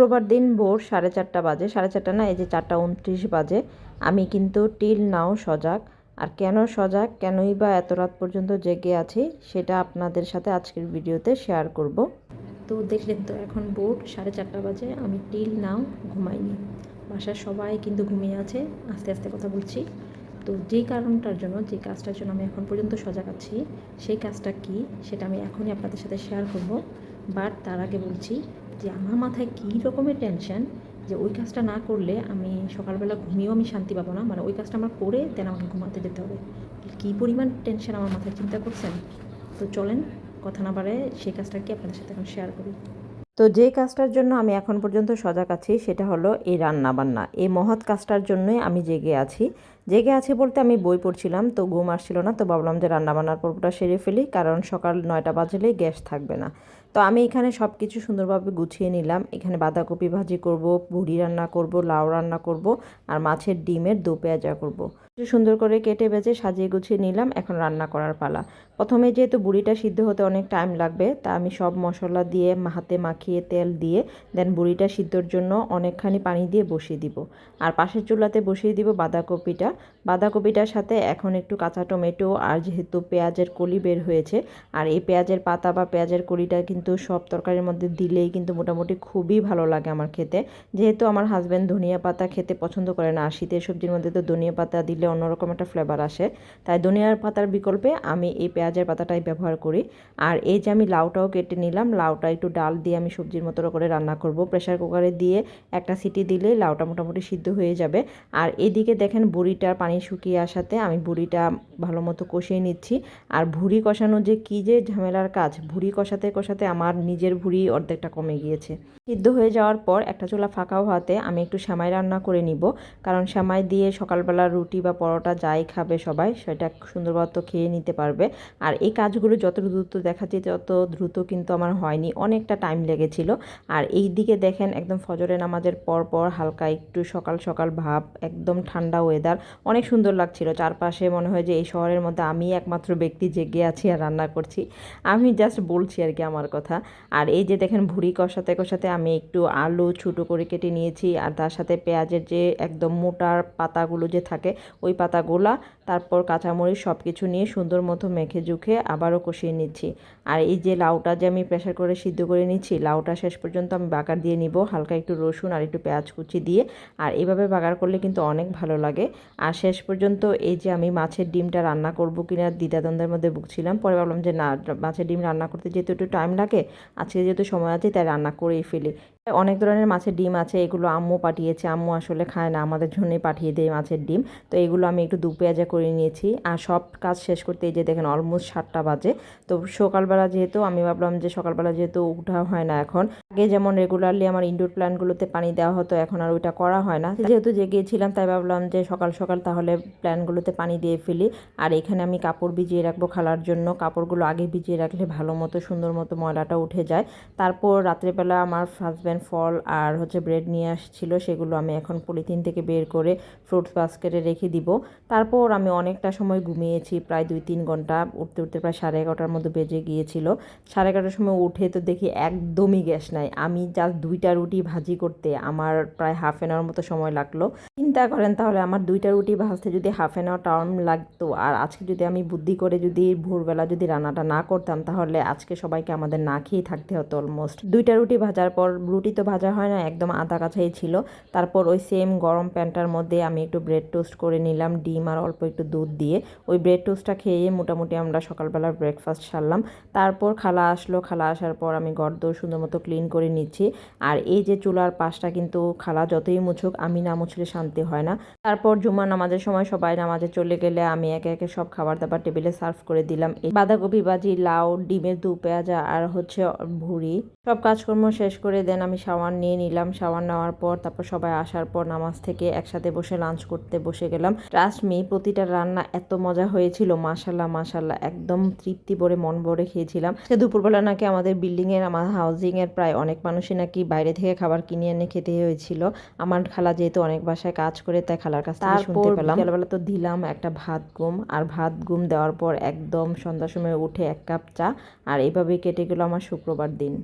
শুক্রবার দিন ভোর সাড়ে চারটা বাজে, সাড়ে চারটা না, এই যে চারটা উনত্রিশ বাজে। আমি কিন্তু টিল নাও সজাগ। আর কেন সজাগ? কেনই বা এত রাত পর্যন্ত জেগে আছি, সেটা আপনাদের সাথে আজকের ভিডিওতে শেয়ার করব। তো দেখলেন তো, এখন ভোর সাড়ে চারটা বাজে, আমি টিল নাও ঘুমাইনি। বাসার সবাই কিন্তু ঘুমিয়ে আছে, আস্তে আস্তে কথা বলছি। তো যেই কারণটার জন্য, যে কাজটার জন্য আমি এখন পর্যন্ত সজাগ আছি, সেই কাজটা কি, সেটা আমি এখনই আপনাদের সাথে শেয়ার করব। বাট তার আগে বলছি যে আমার মাথায় কী রকমের টেনশন যে ওই কাজটা না করলে আমি সকালবেলা ঘুমিয়েও আমি শান্তি পাবো না? মানে ওই কাজটা আমার করে দেন আমাকে ঘুমাতে যেতে হবে। কী পরিমাণ টেনশন আমার মাথায় চিন্তা করছেন? তো চলেন, কথা না বাড়ে সেই কাজটা কি আপনাদের সাথে এখন শেয়ার করি। তো যে কাজটার জন্য আমি এখন পর্যন্ত সজাগ আছি সেটা হলো এই রান্না বান্না এই মহৎ কাজটার জন্যই আমি জেগে আছি। জেগে আছি বলতে আমি বই পড়ছিলাম, তো ঘুম আসছিল না, তো ভাবলাম যে রান্না বান্নার পর্বটা সেরে ফেলি, কারণ সকাল নয়টা বাজলেই গ্যাস থাকবে না। তো আমি এখানে সব কিছু সুন্দরভাবে গুছিয়ে নিলাম, এখানে বাঁধাকপি ভাজি করব, ভুড়ি রান্না করব, লাউ রান্না করব, আর মাছের ডিমের দো পেঁয়াজা করব। সুন্দর করে কেটে বেজে সাজিয়ে গুছিয়ে নিলাম, এখন রান্না করার পালা। প্রথমে যেহেতু বুড়িটা সিদ্ধ হতে অনেক টাইম লাগবে, তা আমি সব মশলা দিয়ে হাতে মাখিয়ে তেল দিয়ে, দেন বুড়িটা সিদ্ধর জন্য অনেকখানি পানি দিয়ে বসিয়ে দিব। আর পাশের চুলাতে বসিয়ে দিব বাঁধাকপিটা বাঁধাকপিটার সাথে এখন একটু কাঁচা টমেটো আর যেহেতু পেঁয়াজের কলি বের হয়েছে, আর এই পেঁয়াজের পাতা বা পেঁয়াজের কলিটা কিন্তু সব তরকারির মধ্যে দিলেই কিন্তু মোটামুটি খুবই ভালো লাগে আমার খেতে। যেহেতু আমার হাজব্যান্ড ধনিয়া পাতা খেতে পছন্দ করে না, আর শীতের সবজির মধ্যে তো ধনিয়া পাতা দিলে অন্যরকম একটা ফ্লেভার আসে, তাই ধনিয়ার পাতার বিকল্পে আমি এই পেঁয়াজের পাতাটাই ব্যবহার করি। আর এই যে আমি লাউটাও কেটে নিলাম, লাউটা একটু ডাল দিয়ে আমি সবজির মতো করে রান্না করব। প্রেশার কুকারে দিয়ে একটা সিটি দিলেই লাউটা মোটামুটি সিদ্ধ হয়ে যাবে। আর এদিকে দেখেন বুড়িটার পানি শুকিয়ে আসাতে আমি বুড়িটা ভালো মতো কষিয়ে নিচ্ছি। আর ভুড়ি কষানো যে কী যে ঝামেলার কাজ, ভুড়ি কষাতে কষাতে আমার নিজের ভুড়ি অর্ধেকটা কমে গিয়েছে। সিদ্ধ হয়ে যাওয়ার পর একটা চুলা ফাঁকা হওয়াতে আমি একটু শ্যামাই রান্না করে নিব। কারণ শ্যামাই দিয়ে সকালবেলা রুটি বা পরোটা যাই খাবে সবাই, সেটা সুন্দরভাবে খেয়ে নিতে পারবে। আর এই কাজগুলো যত দ্রুত দেখাচ্ছে, তত দ্রুত কিন্তু আমার হয়নি। অনেকটা টাইম লেগেছিল। আর এই দিকে দেখেন, একদম ফজরে নামাজের পর পর হালকা একটু সকাল সকাল ভাব, একদম ঠান্ডা ওয়েদার অনেক সুন্দর লাগছিল। চারপাশে মনে হয় যে এই শহরের মধ্যে আমি একমাত্র ব্যক্তি জেগে আছি আর রান্না করছি। আমি জাস্ট বলছি আর কি আমার কথা। আর এই যে দেখেন ভুড়ি কষাতে কষাতে আমি একটু আলু ছোটো করে কেটে নিয়েছি। আর তার সাথে পেঁয়াজের যে একদম মোটার পাতাগুলো যে থাকে, ওই পাতাগুলা তারপর কাঁচামরিচ সব কিছু নিয়ে সুন্দর মতো মেখে জুখে আবারও কষিয়ে নিচ্ছি। আর এই যে লাউটা যে আমি প্রেশার করে সিদ্ধ করে নিচ্ছি, লাউটা শেষ পর্যন্ত আমি বাগার দিয়ে নিব, হালকা একটু রসুন আর একটু পেঁয়াজ কুচি দিয়ে। আর এভাবে বাগার করলে কিন্তু অনেক ভালো লাগে। আর শেষ পর্যন্ত এই যে আমি মাছের ডিমটা রান্না করব কিনা দ্বিধাদ্বন্দ্বের মধ্যে ভুগছিলাম। পরে ভাবলাম যে না, মাছের ডিম রান্না করতে যেহেতু একটু টাইম লাগে, আজকে যেহেতু সময় আছে তাই রান্না করেই ফেলি। অনেক ধরনের মাছের ডিম আছে, এগুলো আম্মু পাঠিয়েছে। আম্মু আসলে খায় না, আমাদের জন্যই পাঠিয়ে দেয় মাছের ডিম। তো এগুলো আমি একটু দু পেঁয়াজা করে নিয়েছি। আর সব কাজ শেষ করতে এই যে দেখেন অলমোস্ট সাতটা বাজে। তো সকালবেলা যেহেতু আমি ভাবলাম যে সকালবেলা যেহেতু উঠা হয় না এখন, আগে যেমন রেগুলারলি আমার ইনডোর প্ল্যানগুলোতে পানি দেওয়া হতো, এখন আর ওইটা করা হয় না। যেহেতু জেগেছিলাম, তাই ভাবলাম যে সকাল সকাল তাহলে প্ল্যানগুলোতে পানি দিয়ে ফেলি। আর এখানে আমি কাপড় ভিজিয়ে রাখব খালার জন্য। কাপড়গুলো আগে ভিজিয়ে রাখলে ভালো মতো, সুন্দর মতো ময়লাটা উঠে যায়। তারপর রাত্রেবেলা আমার হাজব্যান্ড ফল আর হচ্ছে ব্রেড নিয়ে আসছিল, সেগুলো আমি এখন পলিথিন থেকে বের করে ফ্রুটস বাস্কেটে রেখে দিব। তারপর আমি অনেকটা সময় ঘুমিয়েছি, প্রায় দুই তিন ঘণ্টা, উঠতে উঠতে প্রায় সাড়ে এগারোটার মধ্যে বেজে গিয়েছিল। সাড়ে এগারোটার সময় উঠে তো দেখি একদমই গ্যাস নাই। আমি জাস্ট দুইটা রুটি ভাজি করতে আমার প্রায় হাফ অ্যান আওয়ার মতো সময় লাগল। চিন্তা করেন তাহলে আমার দুইটা রুটি ভাজতে যদি হাফ এন আওয়ার টাইম লাগতো, আর আজকে যদি আমি বুদ্ধি করে যদি ভোরবেলা যদি রান্নাটা না করতাম, তাহলে আজকে সবাইকে আমাদের না খেয়েই থাকতে হতো অলমোস্ট দুইটা রুটি ভাজার পর, রুটি তো ভাজা হয় না, একদম আধা কাছাই ছিল। তারপর ওই সেম গরম প্যানটার মধ্যে আমি একটু ব্রেড টোস্ট করে নিলাম, ডিম আর অল্প একটু দুধ দিয়ে। ওই ব্রেড টোস্টটা খেয়ে মোটামুটি আমরা সকালবেলার ব্রেকফাস্ট সারলাম। তারপর খালা আসলো, খালা আসার পর আমি গর্দ সুন্দর মতো ক্লিন করে নিচ্ছি। আর এই যে চুলার পাশটা কিন্তু খালা যতই মুছুক, আমি না মুছলে শান্তি হয় না। তারপর জুমা নামাজের সময় সবাই নামাজে চলে গেলে আমি একে একে সব খাবার দাবার টেবিলে সার্ভ করে দিলাম। বাঁধাকপি ভাজি, লাউ, ডিমের দু পেঁয়াজা আর হচ্ছে ভুড়ি। সব কাজকর্ম শেষ করে দেন আমি শাওয়ার নিয়ে নিলাম। শাওয়ার নেওয়ার পর তারপর সবাই আসার পর নামাজ থেকে একসাথে বসে লাঞ্চ করতে বসে গেলাম। ট্রাস্ট মি প্রতিটা রান্না এত মজা হয়েছিল। মাসাল্লাহ মাসাল্লাহ একদম তৃপ্তি ভরে মন ভরে খেয়েছিলাম। সে দুপুরবেলা নাকি আমাদের বিল্ডিং এর আমার হাউজিং এর প্রায় অনেক মানুষই নাকি বাইরে থেকে খাবার কিনে এনে খেতে হয়েছিল। আমার খালা যেহেতু অনেক বাসায় কাজ করে তাই খালার কাছ থেকে শুনতে পেলাম। বিকালবেলা তো দিলাম একটা ভাত গুম। আর ভাত গুম দেওয়ার পর একদম সন্ধ্যার সময় উঠে এক কাপ চা। আর এইভাবেই কেটে গেল আমার শুক্রবার দিন।